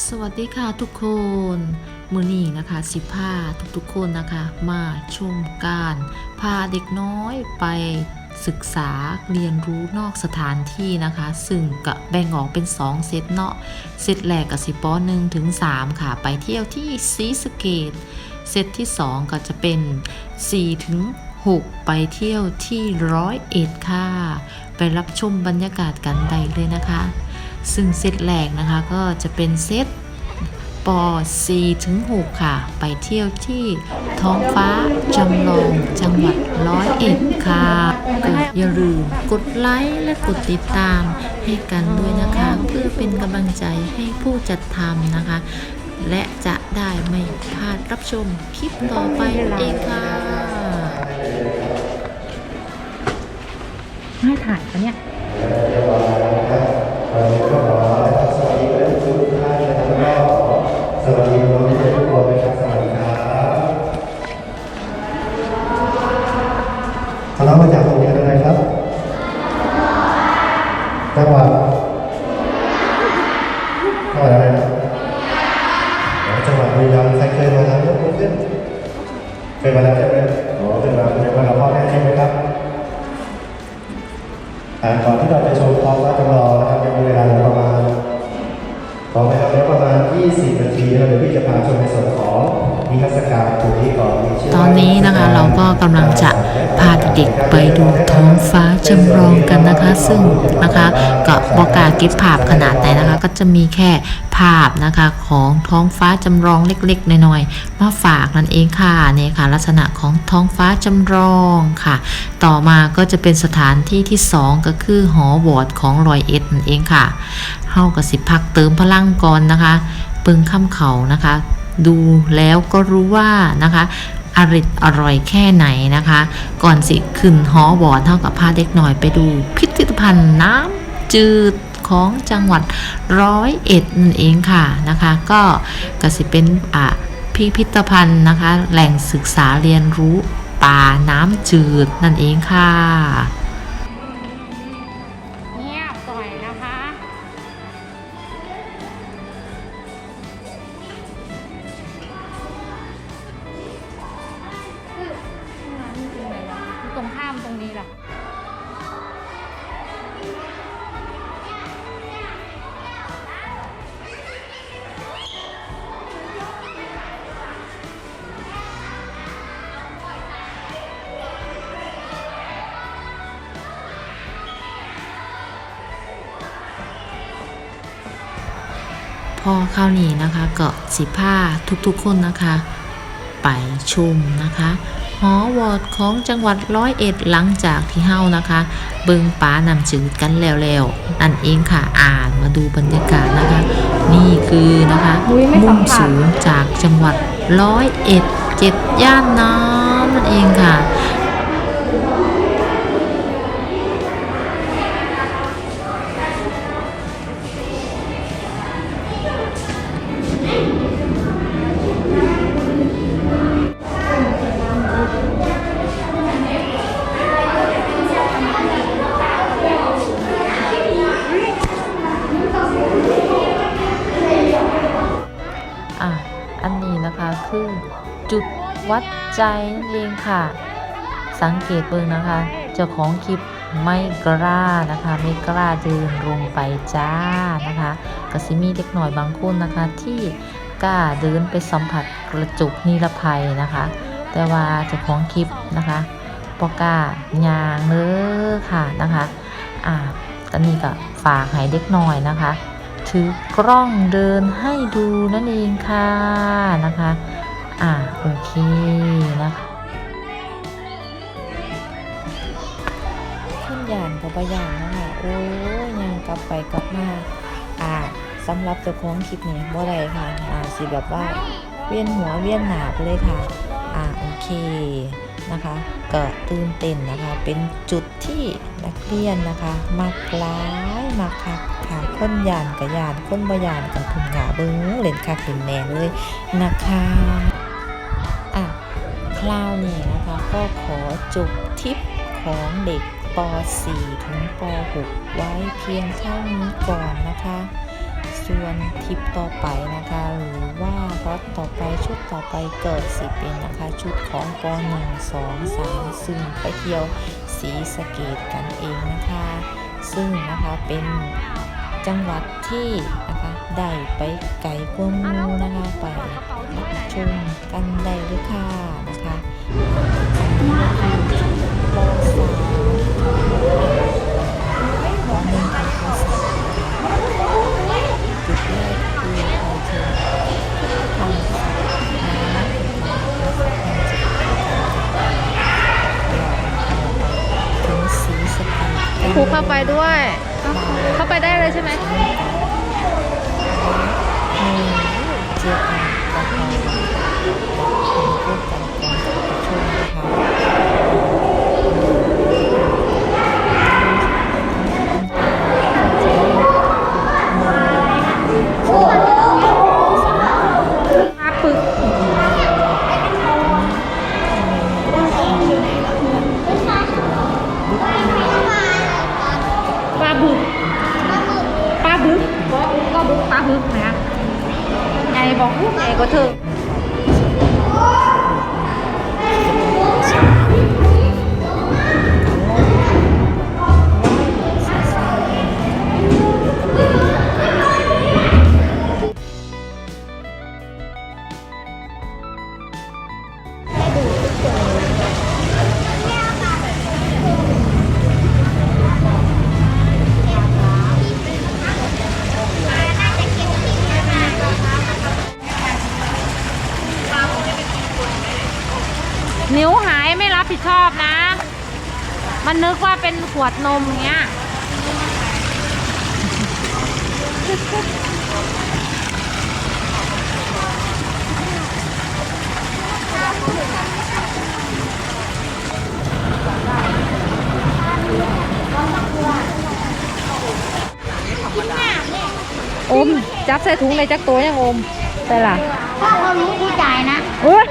สวัสดีค่ะทุกคน มือนี้นะคะสิพาทุกๆคนนะคะ มาชมการพาเด็กน้อยไปศึกษาเรียนรู้นอกสถานที่นะคะ ซึ่งก็แบ่งออกเป็น 2 เซตเนาะเซตแรกกับสิปหนึ่งถึง3ค่ะ ไปเที่ยวที่ซีสเกตเซตที่ 2 ก็จะเป็น4ถึง6ไปเที่ยวที่ร้อยเอ็ดค่ะ ไปรับชมบรรยากาศกันได้เลยนะคะ ซึ่งเซตแรกนะคะก็จะเป็นเซตป 4 ถึง 6 ค่ะ ไปเที่ยวที่ท้องฟ้าจำลองจังหวัดร้อยเอ็ดค่ะก็อย่าลืมกดไลค์และกดติดตามให้กันด้วยนะคะ เพื่อเป็นกำลังใจให้ผู้จัดทำนะคะ และจะได้ไม่พลาดรับชมคลิปต่อไปเองค่ะให้ถ่ายปะเนี่ย จังหวัดบุรีรัมย์ใครเคยมาแล้วยกมือขึ้นเคยมาแล้วใช่ไหมอ๋อเคยมาเคยมากับพ่อแม่ใช่ไหมครับอ่าก่อนที่เราจะชมท้องฟ้าจำลองนะครับยังมีเวลาอยู่ประมาณขอไปครับแล้วประมาณ 20 นาทีนะครับเดี๋ยวพี่จะพาชมในส่วนของนิทรรศการตรงนี้ก่อนมีชื่ตอนนี้นะคะเราก็กำลังจะพาเด็กๆไปดูท้องฟ้าจำลองกันนะคะ ซึ่งนะคะก็บอกกล้าเก็บภาพขนาดไหนนะคะ ก็จะมีแค่ภาพนะคะของท้องฟ้าจำลองเล็กๆน้อยๆมาฝากนั่นเองค่ะเนี่ยค่ะ ลักษณะของท้องฟ้าจำลองค่ะ ต่อมาก็จะเป็นสถานที่ที่สองก็คือหอวอดของรอยเอ็ดนั่นเองค่ะเฮากับสิพักเติมพลังก่อนนะคะปึงข้ามเขานะคะ ดูแล้วก็รู้ว่านะคะอร่อยอร่อยแค่ไหนนะคะ ก่อนสิขึ้นหอวอดเท่ากับพาเด็กหน่อยไปดู พิพิธภัณฑ์น้ำจืด ของจังหวัดร้อยเอ็ดนั่นเองค่ะนะคะ ก็ก็สิเป็นอ่าพิพิธภัณฑ์นะคะ แหล่งศึกษาเรียนรู้ป่าน้ำจืดนั่นเองค่ะ พอคราวนี้นะคะก็สิผ้าทุกๆคนนะคะ ไปชมนะคะหอวอร์ดของจังหวัดร้อยเอ็ดหลังจากที่เฮานะคะ เบิงป้านำจืดกันแล้วๆนั่นเองค่ะอ่านมาดูบรรยากาศนะคะ นี่คือนะคะอุ๊ยไม่สัมุมมผัสสูงจากจังหวัดร้อยเอ็ดเจ็ดย่านน้ำนั่นเองค่ะ อะอันนี้นะคะคือจุดวัดใจนั่นเองค่ะ สังเกตเบิ่งนะคะเจ้าของคลิปไม่กล้านะคะ ไม่กล้าเดินลงไปจ้านะคะกสิมีเด็กหน่อยบางคนนะคะ ที่กล้าเดินไปสัมผัสกระจุกนิรภัยนะคะ แต่ว่าเจ้าของคลิปนะคะปอกล้ายางเน้อค่ะนะคะอ่าตอนนี้ก็ฝากให้เด็กหน่อยนะคะ ถือกล้องเดินให้ดูนั่นเองค่ะนะคะ อ่าโอเคนะคะขึ้นยานกับบยานนะคะโอ้ยยังกลับไปกลับมาอ่าสำหรับเจ้าของคลิปนี้บ่ได้ค่ะอ่าสิแบบว่าเวียนหัวเวียนหนาไปเลยค่ะ อ่าโอเคนะคะก็ตื่นเต้นนะคะ เป็นจุดที่นักเรียนนะคะมักหลายมักคัก ค่ะคนยานกับยานคนบ่ยานกับพึ่งหาเบิ้งเล่นคักเล่นแหน่เลยนะคะอะคราวนี้นะคะก็ขอจบทิปของเด็กป .4 ถึงป .6 ไว้เพียงเท่านี้ก่อนนะคะ ส่วนทิปต่อไปนะคะ หรือว่ารัฐต่อไปชุดต่อไปเกิดสิเป็นนะคะ ชุดของป .1 2 3 ซึ่งไปเที่ยวสีสเกตกันเองนะคะ ซึ่งนะคะเป็น จังหวัดที่นะคะได้ไปไกลกว่ามูนะคะไปรับชมกันได้เลยค่ะนะคะอันนี้ก็คือชุดป .3 ป .1 กับป .3 จุดแรกคือเราน้ำถึงสีสะเกดครูเข้าไปด้วย เข้าไปได้เลยใช่ไหมเจียบมาปะพอพูดกันก่อนจะไปชมนะคะ มันนึกว่าเป็นขวดนมเงี้ย อม จับใส่ถุงในจักตัวยังอมใส่ล่ะพ่อเขารู้ผู้จ่ายนะเฮ้ย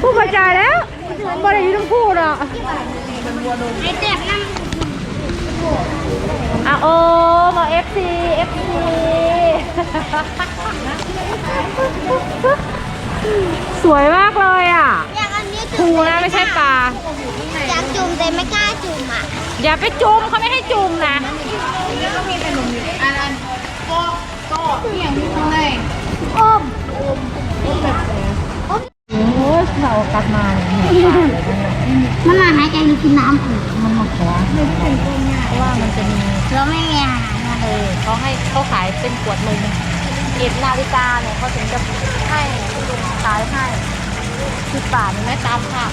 ผู้กระจายแล้วบ่ได้อยินทั้งคู่หรอก ไอเจ็บนั่งอะโอ้มาเอฟซีเอฟซีสวยมากเลยอะอยากอันนี้ปูนะไม่ใช่ปลา อยากจุ่มแต่ไม่กล้าจุ่มอะอย่าไปจุ่มเขาไม่ให้จุ่มนะอ้อมโอ้ย เรากัดมาเนี่ยมันมาหายใจหรือกินน้ำมันมาขวาเพราะว่ามันจะมีเราไม่มีอาหารอะเออเขาให้เขาขายเป็นขวดนมเอ็ดนาฬิกาเนี่ยเขาถึงจะให้ขายให้สิบบาทเห็นไหมตามภาพ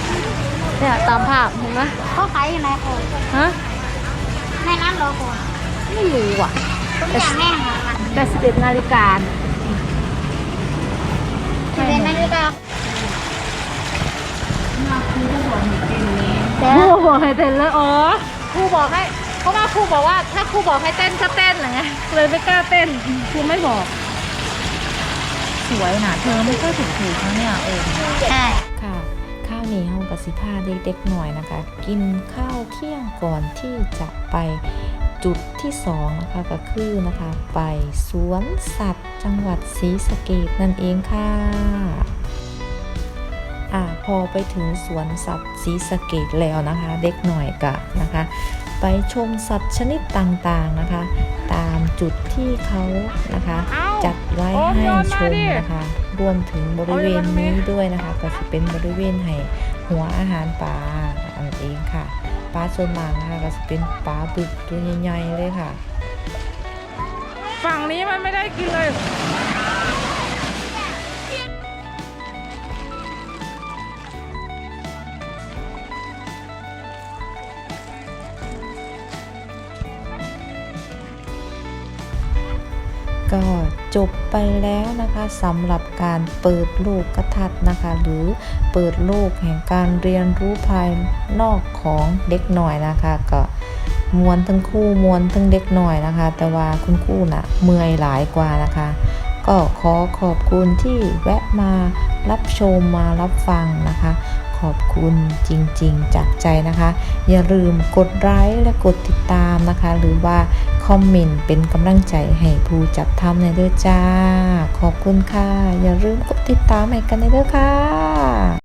เนี่ยตามภาพเห็นไหมเขาขายอยู่ในโคนฮะในร้านโลโคนไม่รู้อะผมอยากให้อาหารมันแต่สิบเอ็ดนาฬิกาจะเป็นนาฬิกา ครูบอกให้เต้นเลยอ๋อครูบอกให้เพราะว่าครูบอกว่า ถ้าครูบอกให้เต้นก็เต้นไงเลยไม่กล้าเต้นครูไม่บอก สวยนะเธอไม่ค่อยถูกถูกนะเนี่ยเออใช่ค่ะ ข้าวเหนียวกับสิพาเด็กๆหน่อยนะคะ กินข้าวเที่ยงก่อนที่จะไปจุดที่สองนะคะก็คือนะคะ ไปสวนสัตว์จังหวัดศรีสะเกดนั่นเองค่ะ อ่าพอไปถึงสวนสัตว์ศรีสะเกดแล้วนะคะ เด็กหน่อยกะนะคะ ไปชมสัตว์ชนิดต่างๆนะคะ ตามจุดที่เขานะคะ จัดไว้ให้ชมนะคะ รวมถึงบริเวณนี้ด้วยนะคะ ก็จะเป็นบริเวณให้หัวอาหารปลาอันเองค่ะปลาส่วนมากนะคะก็จะเป็นปลาบึกตัวใหญ่ๆเลยค่ะ ฝั่งนี้มันไม่ได้กินเลย ก็จบไปแล้วนะคะสำหรับการเปิดโลกกระทัดนะคะ หรือเปิดโลกแห่งการเรียนรู้ภายนอกของเด็กหน่อยนะคะ ก็มวนทั้งคู่มวนทั้งเด็กหน่อยนะคะ แต่ว่าคุณครูน่ะเมื่อยหลายกว่านะคะ ก็ขอขอบคุณที่แวะมารับชมมารับฟังนะคะขอบคุณจริง ๆ จากใจนะคะ อย่าลืมกดไลค์และกดติดตามนะคะ หรือว่า คอมเมนต์เป็นกำลังใจให้ผู้จัดทำในเด้อจ้า ขอบคุณค่ะ อย่าลืมกดติดตามให้กันในเด้อค่ะ